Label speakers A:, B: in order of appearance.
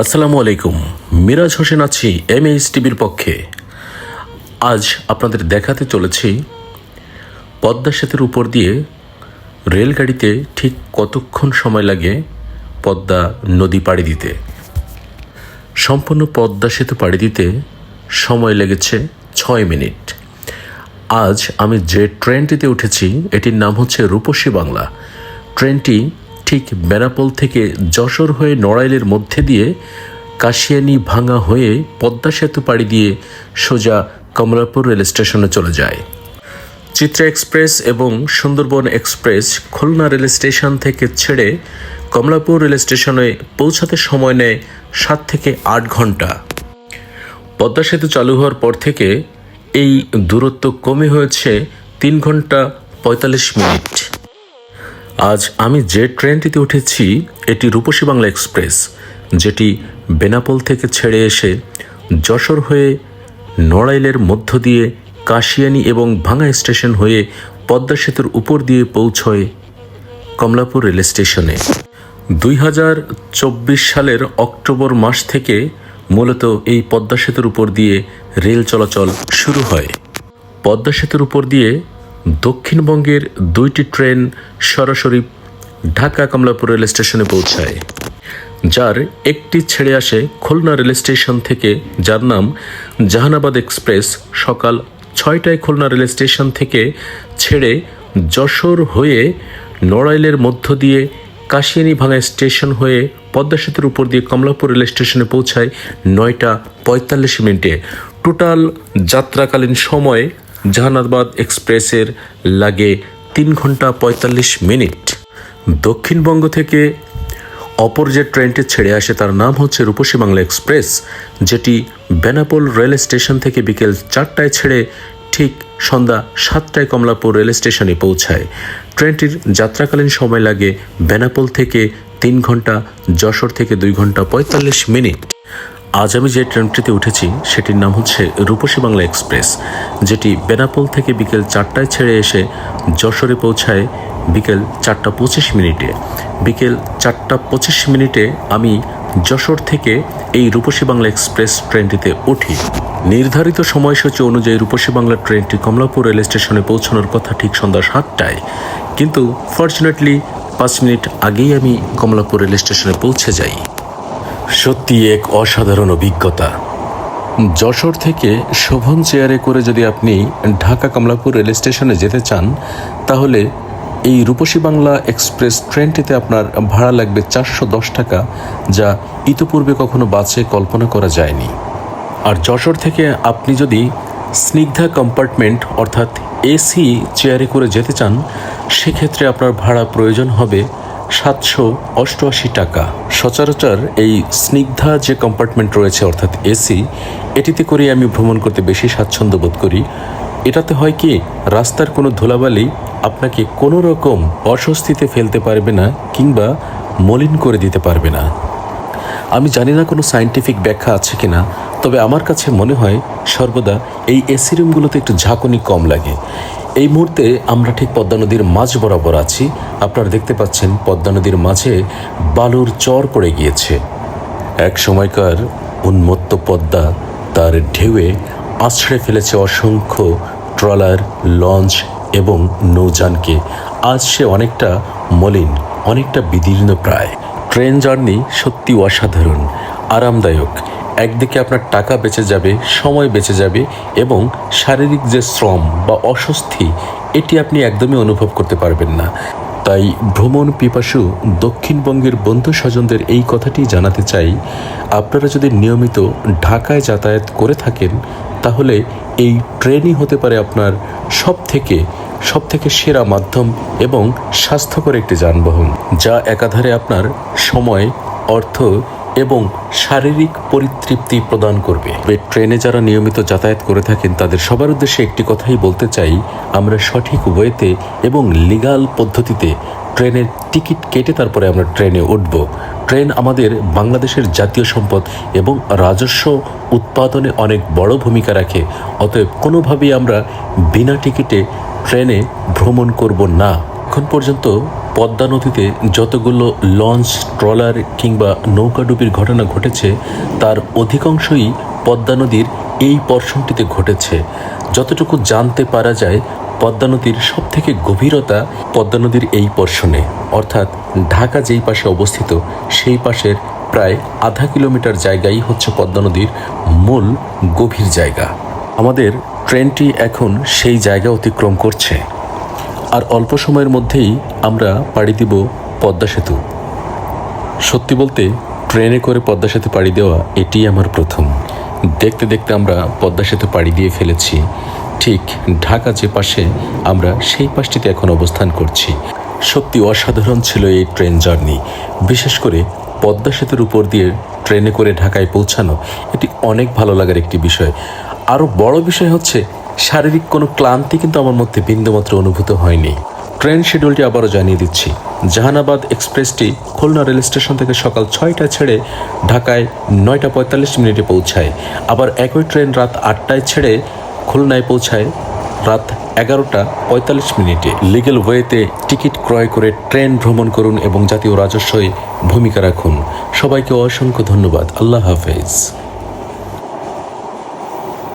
A: আসসালামু আলাইকুম। মিরাজ হোসেন আছি এম এইচ টিভির পক্ষে। আজ আপনাদের দেখাতে চলেছি পদ্মা সেতুর উপর দিয়ে রেলগাড়িতে ঠিক কতক্ষণ সময় লাগে পদ্মা নদী পাড়ি দিতে? সম্পূর্ণ পদ্মা সেতু পাড়ি দিতে সময় লেগেছে ছয় মিনিট। আজ আমি যে ট্রেনটিতে উঠেছি, এটির নাম হচ্ছে রূপসী বাংলা। ট্রেনটি ঠিক বেনাপোল থেকে যশোর হয়ে নড়াইলের মধ্যে দিয়ে কাশিয়ানি ভাঙা হয়ে পদ্মা সেতু পাড়ি দিয়ে সোজা কমলাপুর রেল স্টেশনে চলে যায়। চিত্রা এক্সপ্রেস এবং Sundarban express Khulna rail station থেকে ছেড়ে কমলাপুর রেল স্টেশনে পৌঁছাতে সময় নেয় সাত থেকে আট ঘণ্টা। পদ্মা সেতু চালু হওয়ার পর থেকে এই দূরত্ব কমে হয়েছে তিন ঘণ্টা পঁয়তাল্লিশ মিনিট। আজ আমি যে ট্রেনটিতে উঠেছি, এটি রূপসী বাংলা এক্সপ্রেস, যেটি বেনাপোল থেকে ছেড়ে এসে যশোর হয়ে নড়াইলের মধ্য দিয়ে কাশিয়ানি এবং ভাঙা স্টেশন হয়ে পদ্মা সেতুর উপর দিয়ে পৌঁছয় কমলাপুর রেল স্টেশনে। দুই হাজার চব্বিশ সালের অক্টোবর মাস থেকে মূলত এই পদ্মা সেতুর উপর দিয়ে রেল চলাচল শুরু হয়। পদ্মা সেতুর উপর দিয়ে দক্ষিণবঙ্গের দুইটি ট্রেন সরাসরি ঢাকা কমলাপুর রেল স্টেশনে পৌঁছায়, যার একটি ছেড়ে আসে খুলনা রেল স্টেশন থেকে, যার নাম জাহানাবাদ এক্সপ্রেস। সকাল ছয়টায় খুলনা রেল স্টেশন থেকে ছেড়ে যশোর হয়ে নড়াইলের মধ্য দিয়ে কাশিয়ানি ভাঙা স্টেশন হয়ে পদ্মা সেতুর উপর দিয়ে কমলাপুর রেল স্টেশনে পৌঁছায় নয়টা পঁয়তাল্লিশ মিনিটে। টোটাল যাত্রাকালীন সময় জাহানাবাদ এক্সপ্রেসের লাগে তিন ঘণ্টা পঁয়তাল্লিশ মিনিট। দক্ষিণবঙ্গ থেকে অপর যে ট্রেনটি ছেড়ে আসে তার নাম হচ্ছে রূপসী বাংলা এক্সপ্রেস, যেটি বেনাপোল রেল স্টেশন থেকে বিকেল চারটায় ছেড়ে ঠিক সন্ধ্যা সাতটায় কমলাপুর রেল স্টেশনে পৌঁছায়। ট্রেনটির যাত্রাকালীন সময় লাগে বেনাপোল থেকে তিন ঘণ্টা, যশোর থেকে দুই ঘণ্টা পঁয়তাল্লিশ মিনিট। আজ আমি যে ট্রেনটিতে উঠেছি, সেটির নাম হচ্ছে রূপসী বাংলা এক্সপ্রেস, যেটি বেনাপোল থেকে বিকেল চারটায় ছেড়ে এসে যশোরে পৌঁছায় বিকেল চারটা পঁচিশ মিনিটে। বিকেল চারটা পঁচিশ মিনিটে আমি যশোর থেকে এই রূপসী বাংলা এক্সপ্রেস ট্রেনটিতে উঠি। নির্ধারিত সময়সূচি অনুযায়ী রূপসী বাংলা ট্রেনটি কমলাপুর রেল স্টেশনে পৌঁছানোর কথা ঠিক সন্ধ্যা সাতটায়। কিন্তু ফর্চুনেটলি পাঁচ মিনিট আগেই আমি কমলাপুর রেল স্টেশনে পৌঁছে যাই। সত্যি এক অসাধারণ অভিজ্ঞতা। যশোর থেকে শোভন চেয়ারে করে যদি আপনি ঢাকা কমলাপুর রেল স্টেশনে যেতে চান, তাহলে এই রূপসী বাংলা এক্সপ্রেস ট্রেনটিতে আপনার ভাড়া লাগবে চারশো দশ টাকা, যা ইতোপূর্বে কখনো বাসে কল্পনা করা যায়নি। আর যশোর থেকে আপনি যদি স্নিগ্ধা কম্পার্টমেন্ট, অর্থাৎ এসি চেয়ারে করে যেতে চান, সেক্ষেত্রে আপনার ভাড়া প্রয়োজন হবে সাতশো অষ্টআশি টাকা। সচরাচর এই স্নিগ্ধা যে কম্পার্টমেন্ট রয়েছে, অর্থাৎ এসি এটিতে করে আমি ভ্রমণ করতে বেশি স্বাচ্ছন্দ্য বোধ করি। এটাতে হয় কি, রাস্তার কোনো ধুলাবালি আপনাকে কোনো রকম অস্বস্তিতে ফেলতে পারবে না কিংবা মলিন করে দিতে পারবে না। আমি জানি না কোনো সায়েন্টিফিক ব্যাখ্যা আছে কিনা, তবে আমার কাছে মনে হয় সর্বদা এই এসি রুমগুলোতে একটু ঝাঁকুনি কম লাগে। এই মুহূর্তে আমরা ঠিক পদ্মা নদীর মাঝ বরাবর আছি। আপনারা দেখতে পাচ্ছেন, পদ্মা নদীর মাঝে বালুর চর পড়ে গিয়েছে। এক সময়কার উন্মত্ত পদ্মা তার ঢেউয়ে আছড়ে ফেলেছে অসংখ্য ট্রলার, লঞ্চ এবং নৌযানকে। আজ সে অনেকটা মলিন, অনেকটা বিদীর্ণ প্রায়। ট্রেন জার্নি সত্যি অসাধারণ, আরামদায়ক। একদিকে আপনার টাকা বেঁচে যাবে, সময় বেঁচে যাবে এবং শারীরিক যে শ্রম বা অস্বস্তি, এটি আপনি একদমই অনুভব করতে পারবেন না। তাই ভ্রমণ পিপাসু দক্ষিণবঙ্গের বন্ধু স্বজনদের এই কথাটি জানাতে চাই, আপনারা যদি নিয়মিত ঢাকায় যাতায়াত করে থাকেন, তাহলে এই ট্রেনই হতে পারে আপনার সব থেকে সব থেকে সেরা মাধ্যম এবং স্বাস্থ্যকর একটি যানবাহন, যা একাধারে আপনার সময়, অর্থ এবং শারীরিক পরিতৃপ্তি প্রদান করবে। ট্রেনে যারা নিয়মিত যাতায়াত করে থাকেন, তাদের সবার উদ্দেশ্যে একটি কথাই বলতে চাই, আমরা সঠিক ওয়েতে এবং লিগাল পদ্ধতিতে ট্রেনের টিকিট কেটে তারপরে আমরা ট্রেনে উঠব। ট্রেন আমাদের বাংলাদেশের জাতীয় সম্পদ এবং রাজস্ব উৎপাদনে অনেক বড় ভূমিকা রাখে। অতএব কোনোভাবেই আমরা বিনা টিকিটে ট্রেনে ভ্রমণ করব না। এখন পর্যন্ত পদ্মা নদীতে যতগুলো লঞ্চ, ট্রলার কিংবা নৌকাডুবির ঘটনা ঘটেছে, তার অধিকাংশই পদ্মা নদীর এই পর্ষণটিতে ঘটেছে। যতটুকু জানতে পারা যায়, পদ্মা নদীর সব থেকে গভীরতা পদ্মা নদীর এই পর্ষণে। অর্থাৎ ঢাকা যেই পাশে অবস্থিত, সেই পাশের প্রায় আধা কিলোমিটার জায়গাই হচ্ছে পদ্মা নদীর মূল গভীর জায়গা। আমাদের ট্রেনটি এখন সেই জায়গা অতিক্রম করছে। আর অল্প সময়ের মধ্যেই আমরা পাড়ি দিব পদ্মা সেতু। সত্যি বলতে, ট্রেনে করে পদ্মা সেতু পাড়ি দেওয়া এটি আমার প্রথম। দেখতে দেখতে আমরা পদ্মা সেতু পাড়ি দিয়ে ফেলেছি। ঠিক ঢাকা যে পাশে আমরা সেই পাশটিতে এখন অবস্থান করছি। সত্যি অসাধারণ ছিল এই ট্রেন জার্নি। বিশেষ করে পদ্মা সেতুর উপর দিয়ে ট্রেনে করে ঢাকায় পৌঁছানো, এটি অনেক ভালো লাগার একটি বিষয়। আরও বড় বিষয় হচ্ছে, শারীরিক কোনো ক্লান্তি কিন্তু আমার মধ্যে বিন্দুমাত্র অনুভূত হয়নি। ট্রেন শিডিউলটি আবারও জানিয়ে দিচ্ছি। জাহানাবাদ এক্সপ্রেসটি খুলনা রেল স্টেশন থেকে সকাল ছয়টা ছেড়ে ঢাকায় নয়টা পঁয়তাল্লিশ মিনিটে পৌঁছায়। আবার একই ট্রেন রাত আটটায় ছেড়ে খুলনায় পৌঁছায় রাত এগারোটা পঁয়তাল্লিশ মিনিটে। লিগেল ওয়েতে টিকিট ক্রয় করে ট্রেন ভ্রমণ করুন এবং জাতীয় রাজস্বয় ভূমিকা রাখুন। সবাইকে অসংখ্য ধন্যবাদ। আল্লাহ হাফেজ।